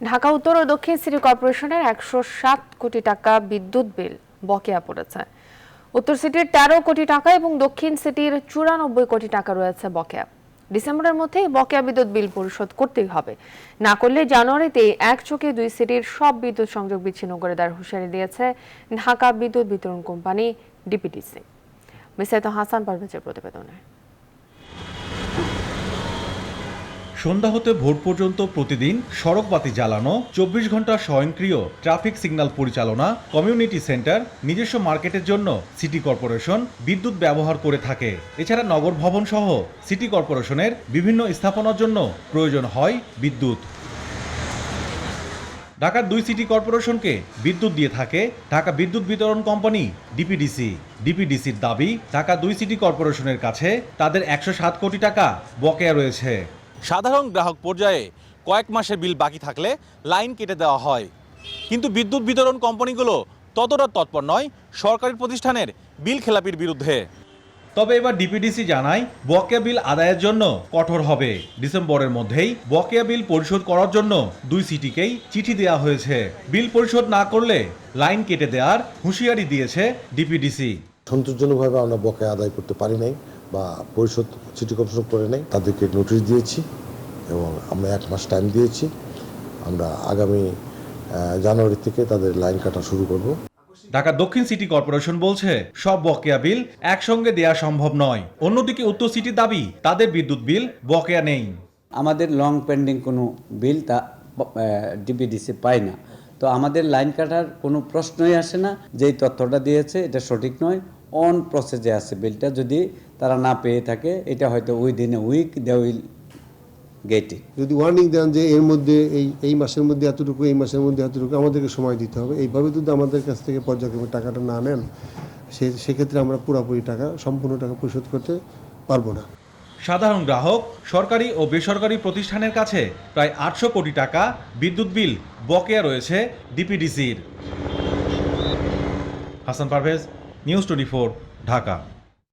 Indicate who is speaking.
Speaker 1: ঢাকা, উত্তর ও দক্ষিণ সিটি কর্পোরেশনের একশো সাত কোটি টাকা বিদ্যুৎ বিল বকেয়া পড়েছে। উত্তর সিটির তেরো কোটি টাকা এবং দক্ষিণ সিটির চুরানব্বই কোটি টাকা রয়েছে বকেয়া। ডিসেম্বরের মধ্যেই বকেয়া বিদ্যুৎ বিল পরিশোধ করতেই হবে। না করলে জানুয়ারিতে এক চোখে দুই সিটির সব বিদ্যুৎ সংযোগ বিচ্ছিন্ন করে দেওয়ার হুঁশিয়ারি দিয়েছে ঢাকা বিদ্যুৎ বিতরণ কোম্পানি ডিপিডিসি বিস্তারিত হাসান পারভেজের প্রতিবেদনে।
Speaker 2: সন্ধ্যা হতে ভোর পর্যন্ত প্রতিদিন সড়ক বাতি জ্বালানো, চব্বিশ ঘণ্টা স্বয়ংক্রিয় ট্রাফিক সিগন্যাল পরিচালনা, কমিউনিটি সেন্টার, নিজস্ব মার্কেটের জন্য সিটি কর্পোরেশন বিদ্যুৎ ব্যবহার করে থাকে। এছাড়া নগর ভবন সহ সিটি কর্পোরেশনের বিভিন্ন স্থাপনার জন্য প্রয়োজন হয় বিদ্যুৎ। ঢাকার দুই সিটি কর্পোরেশনকে বিদ্যুৎ দিয়ে থাকে ঢাকা বিদ্যুৎ বিতরণ কোম্পানি ডিপিডিসি। ডিপিডিসির দাবি, ঢাকা দুই সিটি কর্পোরেশনের কাছে তাদের একশো সাত কোটি টাকা বকেয়া রয়েছে।
Speaker 3: সাধারণ গ্রাহক পর্যায়ে কয়েক মাসের বিল বাকি থাকলে লাইন কেটে দেওয়া হয়। কিন্তু বিদ্যুৎ বিতরণ কোম্পানিগুলো ততটা তৎপর নয় সরকারি প্রতিষ্ঠানের বিল খেলাপির বিরুদ্ধে।
Speaker 2: তবে এবার ডিপিডিসি জানায় বকেয়া বিল আদায়ের জন্য কঠোর হবে। ডিসেম্বরের মধ্যেই বকেয়া বিল পরিশোধ করার জন্য দুই সিটিকেই চিঠি দেওয়া হয়েছে। বিল পরিশোধ না করলে লাইন কেটে দেওয়ার হুঁশিয়ারি দিয়েছে ডিপিডিসি।
Speaker 4: সন্তোষজনকভাবে আমরা বকেয়া আদায় করতে পারি নাই। বা পরিশোধ সিটি কর্পোরেশন করে নাই। তাদেরকে নোটিশ দিয়েছি এবং আমরা এক মাস টাইম দিয়েছি। আমরা আগামী জানুয়ারি থেকে তাদের লাইন কাটা শুরু করব।
Speaker 2: ঢাকা দক্ষিণ সিটি কর্পোরেশন বলছে সব বকেয়া বিল একসঙ্গে দেয়া সম্ভব নয়। অন্যদিকে উত্তর সিটির দাবি তাদের বিদ্যুৎ বিল বকেয়া নেই।
Speaker 5: আমাদের লং পেন্ডিং কোনো বিল তা ডিপিডিসি পায় না। তো আমাদের লাইন কাটার কোনো প্রশ্নই আসে না। যেই তথ্যটা দিয়েছে এটা সঠিক নয়। অন প্রসেসে আছে বিলটা যদি তারা না পেয়ে থাকে এটা হয়তো within a week they will get it
Speaker 6: যদি ওয়ার্নিং দেন যে এর মধ্যে এই এই মাসের মধ্যে এতটুকু এই মাসের মধ্যে এতটুকু আমাদেরকে সময় দিতে হবে। এইভাবে যদি আমাদের কাছ থেকে পর্যায়ক্রমে টাকাটা না নেন সে সেক্ষেত্রে আমরা পুরোপুরি টাকা সম্পূর্ণ টাকা পরিশোধ করতে পারব না।
Speaker 2: সাধারণ গ্রাহক সরকারি ও বেসরকারি প্রতিষ্ঠানের কাছে প্রায় আটশো কোটি টাকা বিদ্যুৎ বিল বকেয়া রয়েছে ডিপিডিসির। Hasan Parvez news twenty Dhaka